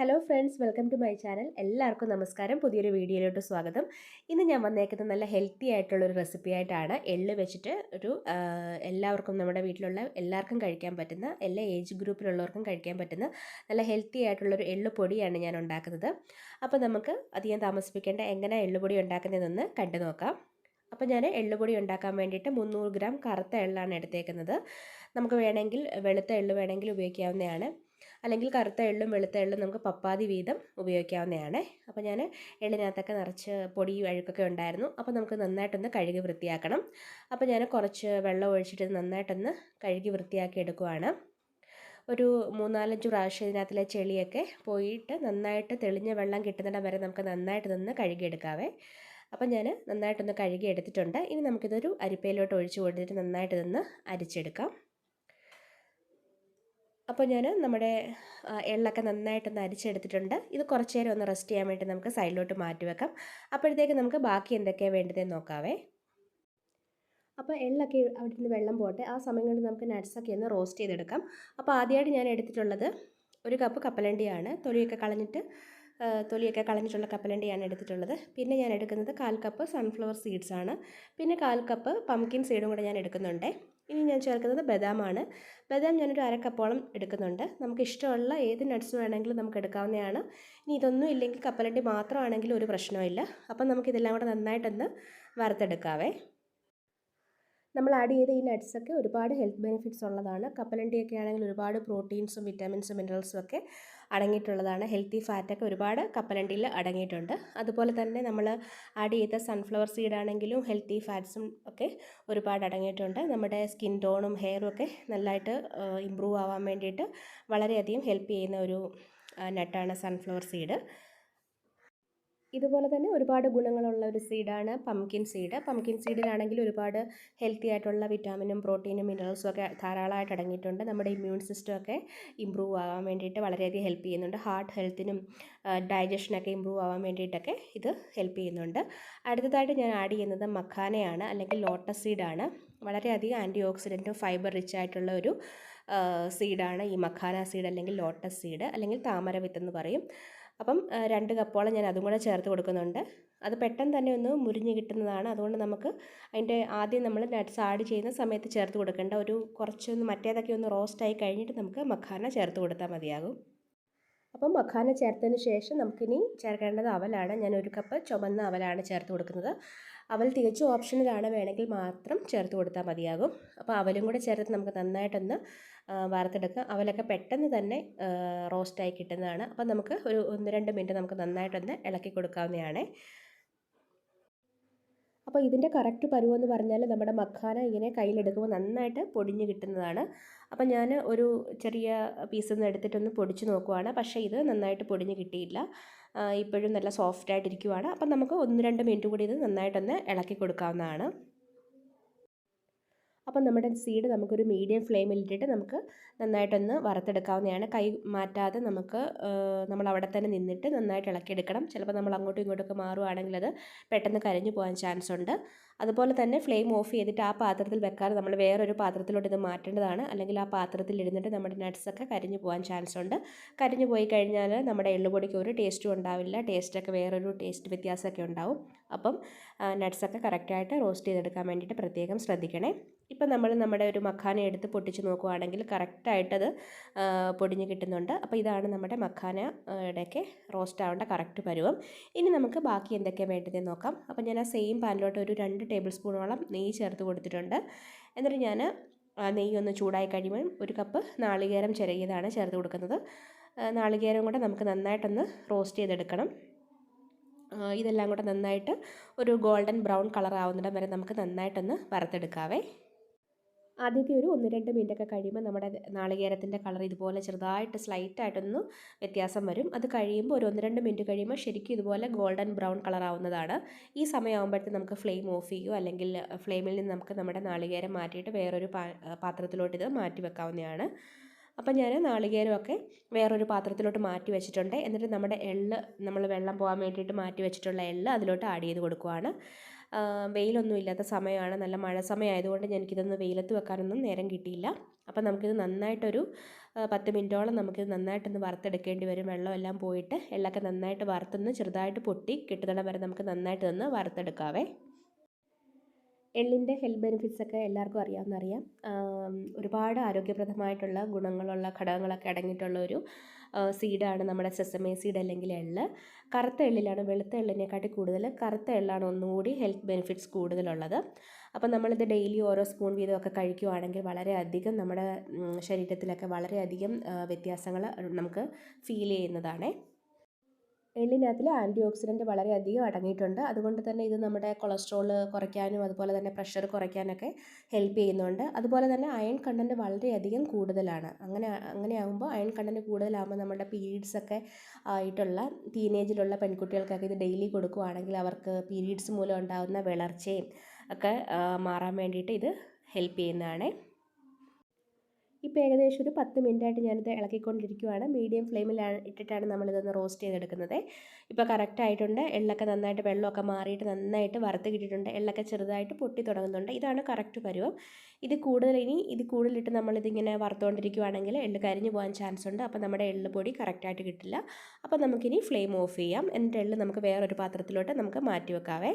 Hello friends welcome to my channel എല്ലാവർക്കും നമസ്കാരം. പുതിയൊരു വീഡിയോയിലോട്ട് സ്വാഗതം. ഇന്ന് ഞാൻ വന്നേക്കുന്നത് നല്ല ഹെൽത്തി ആയിട്ടുള്ളൊരു റെസിപ്പി ആയിട്ടാണ്. എള്ള് വെച്ചിട്ട് ഒരു എല്ലാവർക്കും നമ്മുടെ വീട്ടിലുള്ള എല്ലാവർക്കും കഴിക്കാൻ പറ്റുന്ന എല്ലാ ഏജ് ഗ്രൂപ്പിലുള്ളവർക്കും കഴിക്കാൻ പറ്റുന്ന നല്ല ഹെൽത്തി ആയിട്ടുള്ളൊരു എള്ള് പൊടിയാണ് ഞാൻ ഉണ്ടാക്കുന്നത്. അപ്പോൾ നമുക്ക് അധികം താമസിപ്പിക്കേണ്ട എങ്ങനെ എള്ളുപൊടി ഉണ്ടാക്കുന്നതെന്ന് കണ്ടു നോക്കാം. അപ്പോൾ ഞാൻ എള്ളുപൊടി ഉണ്ടാക്കാൻ വേണ്ടിയിട്ട് മുന്നൂറ് ഗ്രാം കറുത്ത എള്ളാണ് എടുത്തേക്കുന്നത്. നമുക്ക് വേണമെങ്കിൽ വെളുത്ത എള്ള് വേണമെങ്കിൽ ഉപയോഗിക്കാവുന്നതാണ്. അല്ലെങ്കിൽ കറുത്ത എള്ളും വെളുത്ത എള്ളും നമുക്ക് പപ്പാതി വീതം ഉപയോഗിക്കാവുന്നതാണ്. അപ്പോൾ ഞാൻ എള്ളിനകത്തൊക്കെ നിറച്ച് പൊടി അഴുക്കൊക്കെ ഉണ്ടായിരുന്നു. അപ്പോൾ നമുക്ക് നന്നായിട്ടൊന്ന് കഴുകി വൃത്തിയാക്കണം. അപ്പോൾ ഞാൻ കുറച്ച് വെള്ളം ഒഴിച്ചിട്ട് നന്നായിട്ടൊന്ന് കഴുകി വൃത്തിയാക്കി എടുക്കുവാണ്. ഒരു മൂന്നാലഞ്ച് പ്രാവശ്യം ഇതിനകത്തിലെ ചെളിയൊക്കെ പോയിട്ട് നന്നായിട്ട് തെളിഞ്ഞ വെള്ളം കിട്ടുന്നിടം വരെ നമുക്ക് നന്നായിട്ട് നിന്ന് കഴുകിയെടുക്കാവേ. അപ്പം ഞാൻ നന്നായിട്ടൊന്ന് കഴുകി എടുത്തിട്ടുണ്ട് ഇനി നമുക്കിതൊരു അരിപ്പയിലോട്ട് ഒഴിച്ച് കൊടുത്തിട്ട് നന്നായിട്ട് നിന്ന് അരിച്ചെടുക്കാം. അപ്പോൾ ഞാൻ നമ്മുടെ എള്ളൊക്കെ നന്നായിട്ടൊന്ന് അരിച്ചെടുത്തിട്ടുണ്ട്. ഇത് കുറച്ച് നേരം ഒന്ന് റെസ്റ്റ് ചെയ്യാൻ വേണ്ടി നമുക്ക് സൈഡിലോട്ട് മാറ്റി വെക്കാം. അപ്പോഴത്തേക്ക് നമുക്ക് ബാക്കി എന്തൊക്കെയാണ് വേണ്ടതെന്ന് നോക്കാവേ. അപ്പോൾ എള്ളൊക്കെ അവിടെ നിന്ന് വെള്ളം പോട്ടെ. ആ സമയം കൊണ്ട് നമുക്ക് നട്ട്സൊക്കെ ഒന്ന് റോസ്റ്റ് ചെയ്തെടുക്കാം. അപ്പോൾ ആദ്യമായിട്ട് ഞാൻ എടുത്തിട്ടുള്ളത് ഒരു കപ്പ് കപ്പലണ്ടിയാണ്. തൊലിയൊക്കെ കളഞ്ഞിട്ട് തൊലിയൊക്കെ കളഞ്ഞിട്ടുള്ള കപ്പലണ്ടിയാണ് എടുത്തിട്ടുള്ളത്. പിന്നെ ഞാൻ എടുക്കുന്നത് കാൽ കപ്പ് സൺഫ്ലവർ സീഡ്സാണ് പിന്നെ കാൽ കപ്പ് പംകിൻ സീഡും കൂടെ ഞാൻ എടുക്കുന്നുണ്ട്. ഇനി ഞാൻ ചേർക്കുന്നത് ബദാമാണ്. ബദാം ഞാനൊരു അര എടുക്കുന്നുണ്ട്. നമുക്ക് ഇഷ്ടമുള്ള ഏത് നട്ട്സ് വേണമെങ്കിലും നമുക്ക് എടുക്കാവുന്നതാണ്. ഇനി ഇതൊന്നും ഇല്ലെങ്കിൽ കപ്പലണ്ടി മാത്രമാണെങ്കിലും ഒരു പ്രശ്നമില്ല അപ്പം നമുക്കിതെല്ലാം കൂടെ നന്നായിട്ടൊന്ന് വറുത്തെടുക്കാവേ. നമ്മൾ ആഡ് ചെയ്ത ഈ നട്ട്സൊക്കെ ഒരുപാട് ഹെൽത്ത് ബെനിഫിറ്റ്സ് ഉള്ളതാണ്. കപ്പലണ്ടിയൊക്കെ ആണെങ്കിൽ ഒരുപാട് പ്രോട്ടീൻസും വിറ്റാമിൻസും മിനറൽസും ഒക്കെ അടങ്ങിയിട്ടുള്ളതാണ്. ഹെൽത്തി ഫാറ്റൊക്കെ ഒരുപാട് കപ്പലണ്ടിയിൽ അടങ്ങിയിട്ടുണ്ട്. അതുപോലെ തന്നെ നമ്മൾ ആഡ് ചെയ്ത സൺഫ്ലവർ സീഡ് ആണെങ്കിലും ഹെൽത്തി ഫാറ്റ്സും ഒക്കെ ഒരുപാട് അടങ്ങിയിട്ടുണ്ട്. നമ്മുടെ സ്കിൻ ടോണും ഹെയറും ഒക്കെ നല്ലതായിട്ട് ഇമ്പ്രൂവ് ആവാൻ വേണ്ടിയിട്ട് വളരെയധികം ഹെൽപ്പ് ചെയ്യുന്ന ഒരു നട്ടാണ് സൺഫ്ലവർ സീഡ് ഇതുപോലെ തന്നെ ഒരുപാട് ഗുണങ്ങളുള്ള ഒരു സീഡാണ് പംകിൻ സീഡ് പംകിൻ സീഡിലാണെങ്കിൽ ഒരുപാട് ഹെൽത്തി ആയിട്ടുള്ള വിറ്റാമിനും പ്രോട്ടീനും മിനറൽസും ഒക്കെ ധാരാളമായിട്ട് അടങ്ങിയിട്ടുണ്ട്. നമ്മുടെ ഇമ്മ്യൂൺ സിസ്റ്റമൊക്കെ ഇമ്പ്രൂവ് ആവാൻ വേണ്ടിയിട്ട് വളരെയധികം ഹെൽപ്പ് ചെയ്യുന്നുണ്ട്. ഹാർട്ട് ഹെൽത്തിനും ഡൈജഷനൊക്കെ ഇമ്പ്രൂവ് ആവാൻ വേണ്ടിയിട്ടൊക്കെ ഇത് ഹെൽപ്പ് ചെയ്യുന്നുണ്ട്. അടുത്തതായിട്ട് ഞാൻ ആഡ് ചെയ്യുന്നത് മഖാനയാണ് അല്ലെങ്കിൽ ലോട്ടസ് സീഡാണ് വളരെയധികം ആന്റി ഓക്സിഡന്റും ഫൈബർ റിച്ച് ആയിട്ടുള്ള ഒരു സീഡാണ് ഈ മഖാന സീഡ് അല്ലെങ്കിൽ ലോട്ടസ് സീഡ് അല്ലെങ്കിൽ താമര വിത്ത് എന്ന് പറയും. അപ്പം രണ്ട് കപ്പോളം ഞാൻ അതും കൂടെ ചേർത്ത് കൊടുക്കുന്നുണ്ട്. അത് പെട്ടെന്ന് തന്നെ ഒന്ന് മുരിഞ്ഞ് കിട്ടുന്നതാണ്. അതുകൊണ്ട് നമുക്ക് അതിന്റെ ആദ്യം നമ്മൾ നട്ട്സ് ആഡ് ചെയ്യുന്ന സമയത്ത് ചേർത്ത് കൊടുക്കേണ്ട ഒരു കുറച്ചൊന്ന് മറ്റേതൊക്കെ ഒന്ന് റോസ്റ്റായി കഴിഞ്ഞിട്ട് നമുക്ക് മഖാന ചേർത്ത് കൊടുത്താൽ മതിയാകും. അപ്പം മഖാന ചേർത്തതിന് ശേഷം നമുക്കിനി ചേർക്കേണ്ടത് അവലാണ്. ഞാൻ ഒരു കപ്പ് ചുമന്ന അവലാണ് ചേർത്ത് കൊടുക്കുന്നത്. അവൽ തികച്ചും ഓപ്ഷണലാണ് വേണമെങ്കിൽ മാത്രം ചേർത്ത് കൊടുത്താൽ മതിയാകും. അപ്പോൾ അവലും കൂടെ ചേർത്ത് നമുക്ക് നന്നായിട്ടൊന്ന് ആ, വറുത്തെടുക്കാം. അവലൊക്കെ പെട്ടെന്ന് തന്നെ റോസ്റ്റായി കിട്ടുന്നതാണ്. അപ്പം നമുക്ക് ഒരു ഒന്ന് രണ്ട് മിനിറ്റ് നമുക്ക് നന്നായിട്ടൊന്ന് ഇളക്കി കൊടുക്കാവുന്നതാണ്. അപ്പോൾ ഇതിന്റെ കറക്റ്റ് പരുവെന്ന് പറഞ്ഞാൽ നമ്മുടെ മഖാന ഇങ്ങനെ കയ്യിലെടുക്കുമ്പോൾ നന്നായിട്ട് പൊടിഞ്ഞ് കിട്ടുന്നതാണ്. അപ്പം ഞാൻ ഒരു ചെറിയ പീസ് ഒന്ന് എടുത്തിട്ടൊന്ന് പൊടിച്ച് നോക്കുവാണ്. പക്ഷേ ഇത് നന്നായിട്ട് പൊടിഞ്ഞ് കിട്ടിയില്ല. ഇപ്പോഴും നല്ല സോഫ്റ്റ് ആയിട്ടിരിക്കുവാണ്. അപ്പം നമുക്ക് ഒന്ന് രണ്ട് മിനിറ്റ് കൂടി ഇത് നന്നായിട്ടൊന്ന് ഇളക്കി കൊടുക്കാവുന്നതാണ്. അപ്പം നമ്മുടെ സീഡ് നമുക്കൊരു മീഡിയം ഫ്ലെയിമിലിട്ടിട്ട് നമുക്ക് നന്നായിട്ടൊന്ന് വറുത്തെടുക്കാവുന്നതാണ്. കൈ മാറ്റാതെ നമുക്ക് നമ്മൾ അവിടെ തന്നെ നിന്നിട്ട് നന്നായിട്ട് ഇളക്കിയെടുക്കണം. ചിലപ്പോൾ നമ്മൾ അങ്ങോട്ടും ഇങ്ങോട്ടൊക്കെ മാറുവാണെങ്കിൽ അത് പെട്ടെന്ന് കരിഞ്ഞു പോകാൻ ചാൻസ് ഉണ്ട്. അതുപോലെ തന്നെ ഫ്ലെയിം ഓഫ് ചെയ്തിട്ട് ആ പാത്രത്തിൽ വെക്കാതെ നമ്മൾ വേറൊരു പാത്രത്തിലോട്ട് ഇത് മാറ്റേണ്ടതാണ്. അല്ലെങ്കിൽ ആ പാത്രത്തിൽ ഇരുന്നിട്ട് നമ്മുടെ നട്ട്സൊക്കെ കരിഞ്ഞു പോകാൻ ചാൻസ് ഉണ്ട്. കരിഞ്ഞു പോയി കഴിഞ്ഞാൽ നമ്മുടെ എള്ളുപൊടിക്ക് ഒരു ടേസ്റ്റും ഉണ്ടാവില്ല. ടേസ്റ്റൊക്കെ വേറൊരു ടേസ്റ്റ് വ്യത്യാസമൊക്കെ ഉണ്ടാവും. അപ്പം നട്ട്സൊക്കെ കറക്റ്റായിട്ട് റോസ്റ്റ് ചെയ്തെടുക്കാൻ വേണ്ടിയിട്ട് പ്രത്യേകം ശ്രദ്ധിക്കണേ. ഇപ്പം നമ്മൾ നമ്മുടെ ഒരു മഖാന എടുത്ത് പൊട്ടിച്ച് നോക്കുവാണെങ്കിൽ കറക്റ്റായിട്ടത് പൊടിഞ്ഞ് കിട്ടുന്നുണ്ട്. അപ്പോൾ ഇതാണ് നമ്മുടെ മഖാനയുടെയൊക്കെ റോസ്റ്റ് ആവേണ്ട കറക്റ്റ് പരുവം. ഇനി നമുക്ക് ബാക്കി എന്തൊക്കെയാണ് വേണ്ടതെന്ന് നോക്കാം. അപ്പോൾ ഞാൻ ആ സെയിം പാനിലോട്ട് ഒരു രണ്ട് ടേബിൾ സ്പൂണോളം നെയ്യ് ചേർത്ത് കൊടുത്തിട്ടുണ്ട്. എന്നിട്ട് ഞാൻ നെയ്യ് ഒന്ന് ചൂടായി കഴിയുമ്പോൾ ഒരു കപ്പ് നാളികേരം ചിരകിയതാണ് ചേർത്ത് കൊടുക്കുന്നത്. നാളികേരം കൂടെ നമുക്ക് നന്നായിട്ടൊന്ന് റോസ്റ്റ് ചെയ്തെടുക്കണം. ഇതെല്ലാം കൂടെ നന്നായിട്ട് ഒരു ഗോൾഡൻ ബ്രൗൺ കളർ ആവുന്നിടം വരെ നമുക്ക് നന്നായിട്ടൊന്ന് വറുത്തെടുക്കാവേ. ആദ്യത്തെ ഒരു ഒന്ന് രണ്ട് മിനിറ്റ് ഒക്കെ കഴിയുമ്പോൾ നമ്മുടെ നാളികേരത്തിന്റെ കളർ ഇതുപോലെ ചെറുതായിട്ട് സ്ലൈറ്റ് ആയിട്ടൊന്ന് വ്യത്യാസം വരും. അത് കഴിയുമ്പോൾ ഒരു ഒന്ന് രണ്ട് മിനിറ്റ് കഴിയുമ്പോൾ ശരിക്കും ഇതുപോലെ ഗോൾഡൻ ബ്രൗൺ കളർ ആവുന്നതാണ്. ഈ സമയമാകുമ്പോഴത്തേക്ക് നമുക്ക് ഫ്ലെയിം ഓഫ് ചെയ്യുകയോ അല്ലെങ്കിൽ ഫ്ലെയിമിൽ നിന്ന് നമുക്ക് നമ്മുടെ നാളികേരം മാറ്റിയിട്ട് വേറൊരു പാത്രത്തിലോട്ട് ഇത് മാറ്റി വെക്കാവുന്നതാണ് അപ്പം ഞാൻ നാളികേരമൊക്കെ വേറൊരു പാത്രത്തിലോട്ട് മാറ്റി വെച്ചിട്ടുണ്ട്. എന്നിട്ട് നമ്മുടെ എള്ള് നമ്മൾ വെള്ളം പോകാൻ വേണ്ടിയിട്ട് മാറ്റി വെച്ചിട്ടുള്ള എള്ള് അതിലോട്ട് ആഡ് ചെയ്ത് കൊടുക്കുവാണ്. വെയിലൊന്നും ഇല്ലാത്ത സമയമാണ്. നല്ല മഴ സമയമായതുകൊണ്ട് എനിക്കിതൊന്ന് വെയിലത്ത് വെക്കാനൊന്നും നേരം കിട്ടിയില്ല. അപ്പം നമുക്കിത് നന്നായിട്ടൊരു പത്ത് മിനിറ്റോളം നമുക്കിത് നന്നായിട്ടൊന്ന് വറുത്തെടുക്കേണ്ടി വരും. വെള്ളമെല്ലാം പോയിട്ട് എള്ളൊക്കെ നന്നായിട്ട് വറുത്തൊന്ന് ചെറുതായിട്ട് പൊട്ടി കിട്ടുന്നിടം വരെ നമുക്ക് നന്നായിട്ട് ഒന്ന് വറുത്തെടുക്കാവേ. എള്ളിന്റെ ഹെൽത്ത് ബെനിഫിറ്റ്സ് ഒക്കെ എല്ലാവർക്കും അറിയാമെന്നറിയാം ഒരുപാട് ആരോഗ്യപ്രദമായിട്ടുള്ള ഗുണങ്ങളുള്ള ഘടകങ്ങളൊക്കെ അടങ്ങിയിട്ടുള്ള ഒരു സീഡാണ് നമ്മുടെ സെസമേ സീഡ് അല്ലെങ്കിൽ എള്ള്. കറുത്ത എള്ളിലാണ് വെളുത്ത എള്ളിനെക്കാട്ടി കൂടുതൽ കറുത്ത എള്ളാണ് ഒന്നുകൂടി ഹെൽത്ത് ബെനിഫിറ്റ്സ് കൂടുതലുള്ളത്. അപ്പം നമ്മളിത് ഡെയിലി ഓരോ സ്പൂൺ വീതമൊക്കെ കഴിക്കുവാണെങ്കിൽ വളരെയധികം നമ്മുടെ ശരീരത്തിലൊക്കെ വളരെയധികം വ്യത്യാസങ്ങൾ നമുക്ക് ഫീൽ ചെയ്യുന്നതാണ്. എള്ളിനകത്തിൽ ആന്റി ഓക്സിഡന്റ് വളരെയധികം അടങ്ങിയിട്ടുണ്ട്. അതുകൊണ്ട് തന്നെ ഇത് നമ്മുടെ കൊളസ്ട്രോൾ കുറയ്ക്കാനും അതുപോലെ തന്നെ പ്രഷർ കുറയ്ക്കാനൊക്കെ ഹെൽപ്പ് ചെയ്യുന്നുണ്ട്. അതുപോലെ തന്നെ അയൺ കണ്ടന്റ് വളരെയധികം കൂടുതലാണ്. അങ്ങനെ അങ്ങനെ ആകുമ്പോൾ അയൺ കണ്ടന്റ് കൂടുതലാകുമ്പോൾ നമ്മുടെ പീരീഡ്സ് ഒക്കെ ആയിട്ടുള്ള ടീനേജിലുള്ള പെൺകുട്ടികൾക്കൊക്കെ ഇത് ഡെയിലി കൊടുക്കുകയാണെങ്കിൽ അവർക്ക് പീരീഡ്സ് മൂലം ഉണ്ടാകുന്ന വിളർച്ചയും ഒക്കെ മാറാൻ വേണ്ടിയിട്ട് ഇത് ഹെൽപ്പ് ചെയ്യുന്നതാണ്. ഇപ്പോൾ ഏകദേശം ഒരു പത്ത് മിനിറ്റായിട്ട് ഞാനിത് ഇളക്കിക്കൊണ്ടിരിക്കുകയാണ് മീഡിയം ഫ്ലെയിമിലാണ് ഇട്ടിട്ടാണ് നമ്മളിതൊന്ന് റോസ്റ്റ് ചെയ്തെടുക്കുന്നത്. ഇപ്പോൾ കറക്റ്റ് ആയിട്ടുണ്ട്. എള്ളൊക്കെ നന്നായിട്ട് വെള്ളമൊക്കെ മാറിയിട്ട് നന്നായിട്ട് വറുത്ത് കിട്ടിയിട്ടുണ്ട്. എള്ളൊക്കെ ചെറുതായിട്ട് പൊട്ടി തുടങ്ങുന്നുണ്ട്. ഇതാണ് കറക്റ്റ് പരുവം. ഇത് കൂടുതൽ ഇനി ഇത് കൂടുതലിട്ട് നമ്മളിതിങ്ങനെ വറുത്തുകൊണ്ടിരിക്കുകയാണെങ്കിൽ എള്ള് കരിഞ്ഞു പോകാൻ ചാൻസ് ഉണ്ട്. അപ്പോൾ നമ്മുടെ എള്ള് പൊടി കറക്റ്റായിട്ട് കിട്ടില്ല. അപ്പോൾ നമുക്കിനി ഫ്ലെയിം ഓഫ് ചെയ്യാം. എന്നിട്ട് എള്ള് നമുക്ക് വേറൊരു പാത്രത്തിലോട്ട് നമുക്ക് മാറ്റി വെക്കാവേ.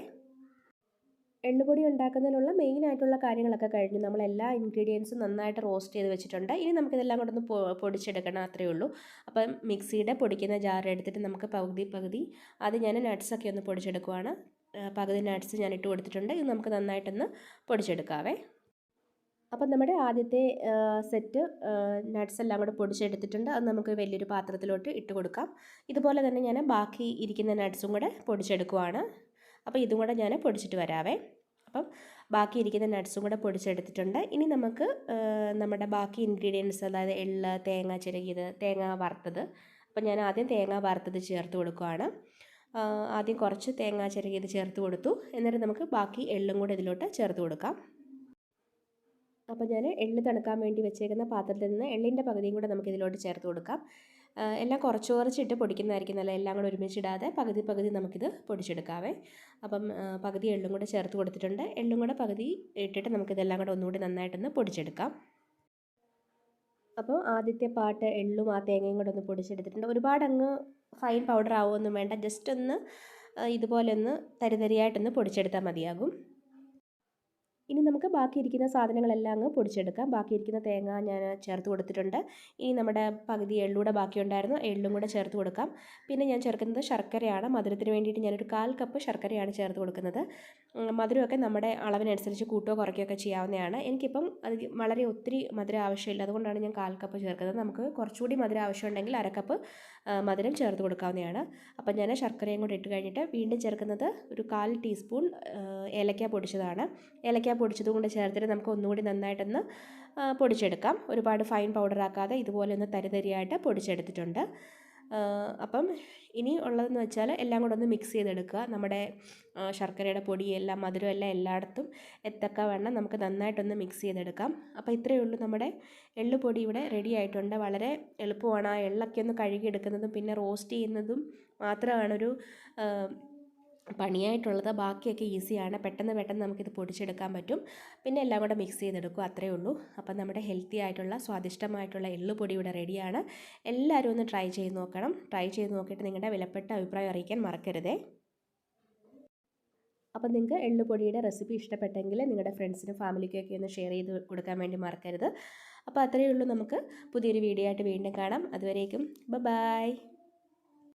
എള്ളുപൊടി ഉണ്ടാക്കുന്നതിനുള്ള മെയിൻ ആയിട്ടുള്ള കാര്യങ്ങളൊക്കെ കഴിഞ്ഞു. നമ്മൾ എല്ലാ ഇൻഗ്രീഡിയൻസും നന്നായിട്ട് റോസ്റ്റ് ചെയ്ത് വെച്ചിട്ടുണ്ട്. ഇനി നമുക്കിതെല്ലാം കൂടെ ഒന്ന് പൊടിച്ചെടുക്കണം അത്രയേ ഉള്ളൂ. അപ്പം മിക്സിയുടെ പൊടിക്കുന്ന ജാർ എടുത്തിട്ട് നമുക്ക് പകുതി പകുതി അത് ഞാൻ നട്ട്സൊക്കെ ഒന്ന് പൊടിച്ചെടുക്കുവാണ്. പകുതി നട്ട്സ് ഞാൻ ഇട്ട് കൊടുത്തിട്ടുണ്ട്. ഇത് നമുക്ക് നന്നായിട്ടൊന്ന് പൊടിച്ചെടുക്കാവേ. അപ്പം നമ്മുടെ ആദ്യത്തെ സെറ്റ് നട്ട്സ് എല്ലാം കൂടെ പൊടിച്ചെടുത്തിട്ടുണ്ട്. അത് നമുക്ക് വലിയൊരു പാത്രത്തിലോട്ട് ഇട്ട് കൊടുക്കാം. ഇതുപോലെ തന്നെ ഞാൻ ബാക്കി ഇരിക്കുന്ന നട്ട്സും കൂടെ പൊടിച്ചെടുക്കുവാണ്. അപ്പോൾ ഇതും കൂടെ ഞാൻ പൊടിച്ചിട്ട് വരാവേ. അപ്പം ബാക്കി ഇരിക്കുന്ന നട്ട്സും കൂടെ പൊടിച്ചെടുത്തിട്ടുണ്ട്. ഇനി നമുക്ക് നമ്മുടെ ബാക്കി ഇൻഗ്രീഡിയൻസ് അതായത് എള്ള് തേങ്ങ ചിരകിയത് തേങ്ങ വറുത്തത്. അപ്പം ഞാൻ ആദ്യം തേങ്ങ വറുത്തത് ചേർത്ത് കൊടുക്കുകയാണ് ആദ്യം കുറച്ച് തേങ്ങ ചിരകിയത് ചേർത്ത് കൊടുത്തു. എന്നിട്ട് നമുക്ക് ബാക്കി എള്ളും കൂടെ ഇതിലോട്ട് ചേർത്ത് കൊടുക്കാം. അപ്പോൾ ഞാൻ എള്ള് തണുക്കാൻ വേണ്ടി വെച്ചേക്കുന്ന പാത്രത്തിൽ നിന്ന് എള്ളിന്റെ പകുതിയും കൂടെ നമുക്ക് ഇതിലോട്ട് ചേർത്ത് കൊടുക്കാം. എല്ലാം കുറച്ച് കുറച്ചിട്ട് പൊടിക്കുന്നതായിരിക്കും നല്ല എല്ലാം കൂടെ ഒരുമിച്ചിടാതെ പകുതി പകുതി നമുക്കിത് പൊടിച്ചെടുക്കാവേ. അപ്പം പകുതി എള്ളും കൂടെ ചേർത്ത് കൊടുത്തിട്ടുണ്ട്. എള്ളും കൂടെ പകുതി ഇട്ടിട്ട് നമുക്കിതെല്ലാം കൂടെ ഒന്നുകൂടി നന്നായിട്ടൊന്ന് പൊടിച്ചെടുക്കാം. അപ്പോൾ ആദ്യത്തെ പാട്ട് എള്ളും ആ തേങ്ങയും കൂടെ ഒന്ന് പൊടിച്ചെടുത്തിട്ടുണ്ട്. ഒരുപാട് അങ്ങ് ഫൈൻ പൗഡർ ആവുമൊന്നും വേണ്ട. ജസ്റ്റ് ഒന്ന് ഇതുപോലെ ഒന്ന് തരിതരിയായിട്ടൊന്ന് പൊടിച്ചെടുത്താൽ മതിയാകും. ഇനി നമുക്ക് ബാക്കിയിരിക്കുന്ന സാധനങ്ങളെല്ലാം അങ്ങ് പൊടിച്ചെടുക്കാം. ബാക്കിയിരിക്കുന്ന തേങ്ങ ഞാൻ ചേർത്ത് കൊടുത്തിട്ടുണ്ട്. ഇനി നമ്മുടെ പകുതി എള്ളൂടെ ബാക്കിയുണ്ടായിരുന്നു. എള്ളും കൂടെ ചേർത്ത് കൊടുക്കാം. പിന്നെ ഞാൻ ചേർക്കുന്നത് ശർക്കരയാണ്. മധുരത്തിന് വേണ്ടിയിട്ട് ഞാനൊരു കാൽ കപ്പ് ശർക്കരയാണ് ചേർത്ത് കൊടുക്കുന്നത്. മധുരമൊക്കെ നമ്മുടെ അളവിനനുസരിച്ച് കൂട്ടോ കുറയ്ക്കുകയൊക്കെ ചെയ്യാവുന്നതാണ്. എനിക്കിപ്പം അത് വളരെ ഒത്തിരി മധുരം ആവശ്യമില്ല. അതുകൊണ്ടാണ് ഞാൻ കാൽ കപ്പ് ചേർക്കുന്നത്. നമുക്ക് കുറച്ചുകൂടി മധുരം ആവശ്യമുണ്ടെങ്കിൽ അരക്കപ്പ് കപ്പ് മധുരം ചേർത്ത് കൊടുക്കാവുന്നതാണ്. അപ്പം ഞാൻ ശർക്കരയും കൂടെ ഇട്ട് കഴിഞ്ഞിട്ട് വീണ്ടും ചേർക്കുന്നത് ഒരു കാൽ ടീസ്പൂൺ ഏലക്ക പൊടിച്ചതാണ്. ഏലക്ക പൊടിച്ചതും കൂടെ ചേർത്തിട്ട് നമുക്ക് ഒന്നുകൂടി നന്നായിട്ടൊന്ന് പൊടിച്ചെടുക്കാം. ഒരുപാട് ഫൈൻ പൗഡർ ആക്കാതെ ഇതുപോലെ ഒന്ന് തരിതരിയായിട്ട് പൊടിച്ചെടുത്തിട്ടുണ്ട്. അപ്പം ഇനി ഉള്ളതെന്ന് വെച്ചാൽ എല്ലാം കൂടെ ഒന്ന് മിക്സ് ചെയ്തെടുക്കുക. നമ്മുടെ ശർക്കരയുടെ പൊടി എല്ലാം മധുരം എല്ലാം എല്ലായിടത്തും എത്തക്ക വേണം നമുക്ക് നന്നായിട്ടൊന്ന് മിക്സ് ചെയ്തെടുക്കാം. അപ്പോൾ ഇത്രയേ ഉള്ളൂ നമ്മുടെ എള്ളുപൊടി ഇവിടെ റെഡി ആയിട്ടുണ്ട്. വളരെ എളുപ്പമാണ് ആ എള്ളൊക്കെ ഒന്ന് കഴുകിയെടുക്കുന്നതും പിന്നെ റോസ്റ്റ് ചെയ്യുന്നതും മാത്രമാണ് ഒരു പണിയായിട്ടുള്ളത് ബാക്കിയൊക്കെ ഈസിയാണ്. പെട്ടെന്ന് പെട്ടെന്ന് നമുക്കിത് പൊടിച്ചെടുക്കാൻ പറ്റും. പിന്നെ എല്ലാം കൂടെ മിക്സ് ചെയ്തെടുക്കും. അത്രയേ ഉള്ളൂ. അപ്പം നമ്മുടെ ഹെൽത്തി ആയിട്ടുള്ള സ്വാദിഷ്ടമായിട്ടുള്ള എള്ളുപൊടി ഇവിടെ റെഡിയാണ്. എല്ലാവരും ഒന്ന് ട്രൈ ചെയ്ത് നോക്കണം. ട്രൈ ചെയ്ത് നോക്കിയിട്ട് നിങ്ങളുടെ വിലപ്പെട്ട അഭിപ്രായം അറിയിക്കാൻ മറക്കരുതേ. അപ്പം നിങ്ങൾക്ക് എള്ളുപൊടിയുടെ റെസിപ്പി ഇഷ്ടപ്പെട്ടെങ്കിൽ നിങ്ങളുടെ ഫ്രണ്ട്സിനും ഫാമിലിക്കൊക്കെ ഒന്ന് ഷെയർ ചെയ്ത് കൊടുക്കാൻ വേണ്ടി മറക്കരുത്. അപ്പോൾ അത്രയേ ഉള്ളൂ നമുക്ക്. പുതിയൊരു വീഡിയോ ആയിട്ട് വീണ്ടും കാണാം. അതുവരേക്കും ബ ബായ്